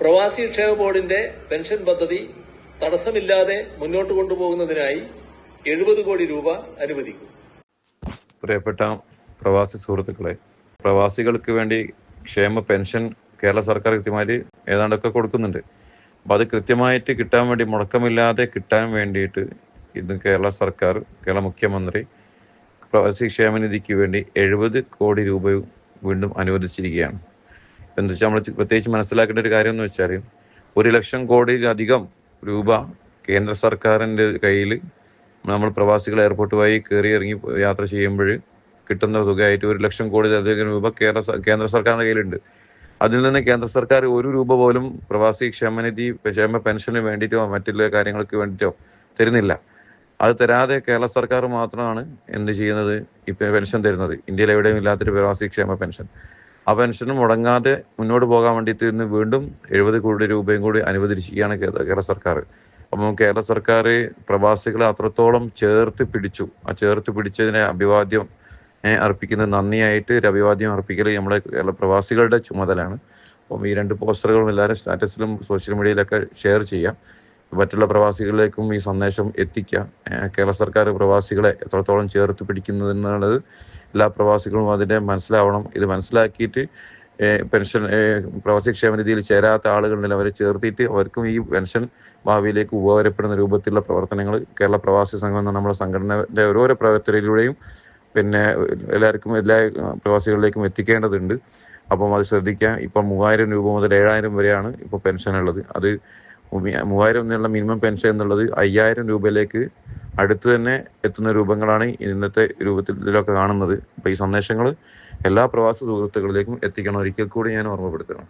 പ്രവാസി ക്ഷേമ ബോർഡിന്റെ പെൻഷൻ പദ്ധതി തടസ്സമില്ലാതെ മുന്നോട്ട് കൊണ്ടുപോകുന്നതിനായി എഴുപത് കോടി രൂപ അനുവദിക്കും. പ്രിയപ്പെട്ട പ്രവാസി സുഹൃത്തുക്കളെ പ്രവാസികൾക്ക് വേണ്ടി ക്ഷേമ പെൻഷൻ കേരള സർക്കാർ കൃത്യമായി ഏതാണ്ടൊക്കെ കൊടുക്കുന്നുണ്ട്. അപ്പം അത് കൃത്യമായിട്ട് കിട്ടാൻ വേണ്ടി മുടക്കമില്ലാതെ കിട്ടാൻ വേണ്ടിയിട്ട് ഇന്ന് കേരള സർക്കാർ കേരള മുഖ്യമന്ത്രി പ്രവാസി ക്ഷേമനിധിക്ക് വേണ്ടി എഴുപത് കോടി രൂപയും വീണ്ടും അനുവദിച്ചിരിക്കുകയാണ്. എന്താ വെച്ചാൽ നമ്മൾ പ്രത്യേകിച്ച് മനസ്സിലാക്കേണ്ട ഒരു കാര്യം എന്ന് വെച്ചാൽ ഒരു ലക്ഷം കോടിയിലധികം രൂപ കേന്ദ്ര സർക്കാരിന്റെ കയ്യിൽ നമ്മൾ പ്രവാസികൾ എയർപോർട്ട് വഴി കയറി ഇറങ്ങി യാത്ര ചെയ്യുമ്പോൾ കിട്ടുന്ന തുകയായിട്ട് ഒരു ലക്ഷം കോടിയിലധികം രൂപ കേരള കേന്ദ്ര സർക്കാരിന്റെ കയ്യിലുണ്ട്. അതിൽ നിന്ന് കേന്ദ്ര സർക്കാർ ഒരു രൂപ പോലും പ്രവാസി ക്ഷേമനിധി ക്ഷേമ പെൻഷന് വേണ്ടിയിട്ടോ മറ്റുള്ള കാര്യങ്ങൾക്ക് വേണ്ടിയിട്ടോ തരുന്നില്ല. അത് തരാതെ കേരള സർക്കാർ മാത്രമാണ് എന്ത് ചെയ്യുന്നത്? ഇപ്പം പെൻഷൻ തരുന്നത്. ഇന്ത്യയിൽ എവിടെയും ഇല്ലാത്തൊരു പ്രവാസി ക്ഷേമ പെൻഷൻ. ആ പെൻഷൻ മുടങ്ങാതെ മുന്നോട്ട് പോകാൻ വേണ്ടിയിട്ട് ഇന്ന് വീണ്ടും എഴുപത് കോടി രൂപയും കൂടി അനുവദിച്ചിരിക്കുകയാണ് കേരള സർക്കാർ. അപ്പം കേരള സർക്കാർ പ്രവാസികളെ അത്രത്തോളം ചേർത്ത് പിടിച്ചു. ആ ചേർത്ത് പിടിച്ചതിനെ അഭിവാദ്യം അർപ്പിക്കുന്ന നന്ദിയായിട്ട് ഒരു അഭിവാദ്യം അർപ്പിക്കൽ നമ്മുടെ കേരള പ്രവാസികളുടെ ചുമതലയാണ്. അപ്പം ഈ രണ്ട് പോസ്റ്ററുകളും എല്ലാവരും സ്റ്റാറ്റസിലും സോഷ്യൽ മീഡിയയിലൊക്കെ ഷെയർ ചെയ്യാം. മറ്റുള്ള പ്രവാസികളിലേക്കും ഈ സന്ദേശം എത്തിക്കുക. കേരള സർക്കാർ പ്രവാസികളെ എത്രത്തോളം ചേർത്ത് പിടിക്കുന്നത് എന്നുള്ളത് എല്ലാ പ്രവാസികളും അതിനെ മനസ്സിലാവണം. ഇത് മനസ്സിലാക്കിയിട്ട് പെൻഷൻ പ്രവാസി ക്ഷേമനിധിയിൽ ചേരാത്ത ആളുകളുണ്ടെങ്കിൽ അവരെ ചേർത്തിട്ട് അവർക്കും ഈ പെൻഷൻ ഭാവിയിലേക്ക് ഉപകാരപ്പെടുന്ന രൂപത്തിലുള്ള പ്രവർത്തനങ്ങൾ കേരള പ്രവാസി സംഘം എന്ന നമ്മുടെ സംഘടനയുടെ ഓരോരോ പ്രവർത്തനയിലൂടെയും പിന്നെ എല്ലാവർക്കും എല്ലാ പ്രവാസികളിലേക്കും എത്തിക്കേണ്ടതുണ്ട്. അപ്പം അത് ശ്രദ്ധിക്കുക. ഇപ്പം മൂവായിരം രൂപ മുതൽ ഏഴായിരം വരെയാണ് ഇപ്പോൾ പെൻഷൻ ഉള്ളത് അത് മൂവായിരം എന്നുള്ള മിനിമം പെൻഷൻ എന്നുള്ളത് അയ്യായിരം രൂപയിലേക്ക് അടുത്ത് തന്നെ എത്തുന്ന രൂപങ്ങളാണ് ഇന്നത്തെ രൂപത്തിലൊക്കെ കാണുന്നത്. അപ്പോൾ ഈ സന്ദേശങ്ങൾ എല്ലാ പ്രവാസി സുഹൃത്തുക്കളിലേക്കും എത്തിക്കണം. ഒരിക്കൽ കൂടി ഞാൻ ഓർമ്മപ്പെടുത്തണം